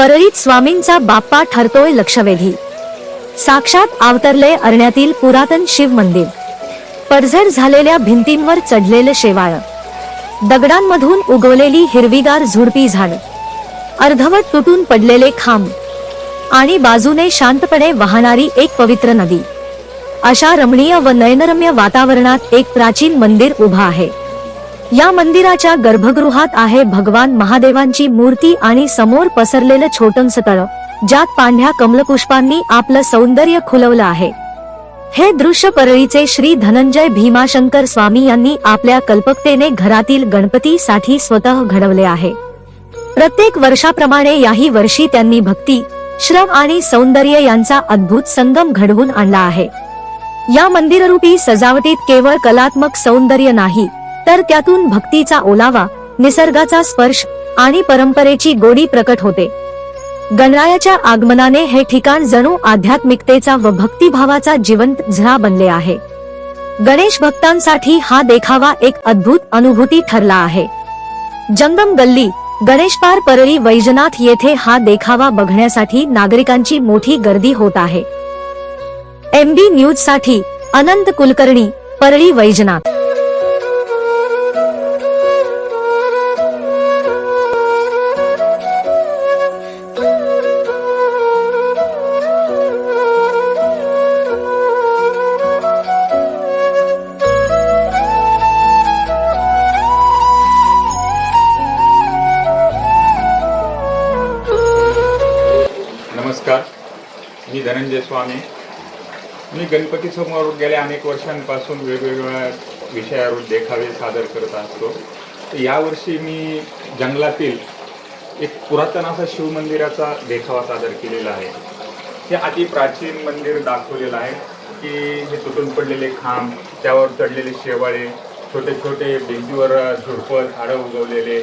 परळीत स्वामींचा बाप्पा ठरतोय लक्षवेधी. साक्षात आवतरले अरण्यातील पुरातन शिव मंदिर. पडझड झालेल्या भिंतींवर चढलेलं शेवाळ. दगडांमधून उगवलेली हिरवीगार झुडपी झाड. अर्धवट तुटून पडलेले खांब. आणि बाजूने शांतपणे वाहणारी एक पवित्र नदी. अशा रमणीय व नयनरम्य वातावरणात एक प्राचीन मंदिर उभा आहे. या मंदिराच्या गर्भगृहात आहे भगवान महादेवांची मूर्ती आणि समोर पसरलेलं छोटंस तळ ज्यात पांढ्या कमलपुष्पांनी आपलं सौंदर्य खुलवलं आहे. हे दृश्य परळीचे श्री धनंजय भीमाशंकर स्वामी यांनी आपल्या कल्पकतेने घरातील गणपतीसाठी स्वतः घडवले आहे. प्रत्येक वर्षाप्रमाणे याही वर्षी त्यांनी भक्ती श्रम आणि सौंदर्य यांचा अद्भुत संगम घडवून आणला आहे. या मंदिररूपी सजावटीत केवळ कलात्मक सौंदर्य नाही तर त्यातून भक्तीचा ओलावा निसर्गाचा स्पर्श आणि परंपरेची गोडी प्रकट होते. गणरायाच्या आगमनाने हे ठिकाण जणू आध्यात्मिकतेचा व भक्तिभावाचा जिवंत झरा बनले आहे. गणेश भक्तांसाठी हा देखावा एक अद्भुत अनुभूती ठरला आहे. जंगम गल्ली गणेशपार परळी वैजनाथ येथे हा देखावा बघण्यासाठी नागरिकांची मोठी गर्दी होत आहे. एमबी न्यूजसाठी अनंत कुलकर्णी परळी वैजनाथ. नमस्कार. मी धनंजय स्वामी. मी गणपतीसमोर गेल्या अनेक वर्षांपासून वेगवेगळ्या विषयावर देखावे सादर करत असतो. तर यावर्षी मी जंगलातील एक पुरातन असा शिवमंदिराचा देखावा सादर केलेला आहे. हे अति प्राचीन मंदिर दाखवलेलं आहे की हे तुटून पडलेले खांब त्यावर चढलेले शेवाळे छोटे छोटे भिंतीवर झुडपं झाडं उगवलेले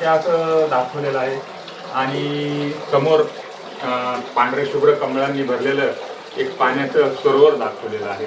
हे असं दाखवलेलं आहे. आणि समोर पांढरे शुभ्र कमळांनी भरलेलं एक पाण्याचं सरोवर दाखवलेलं आहे.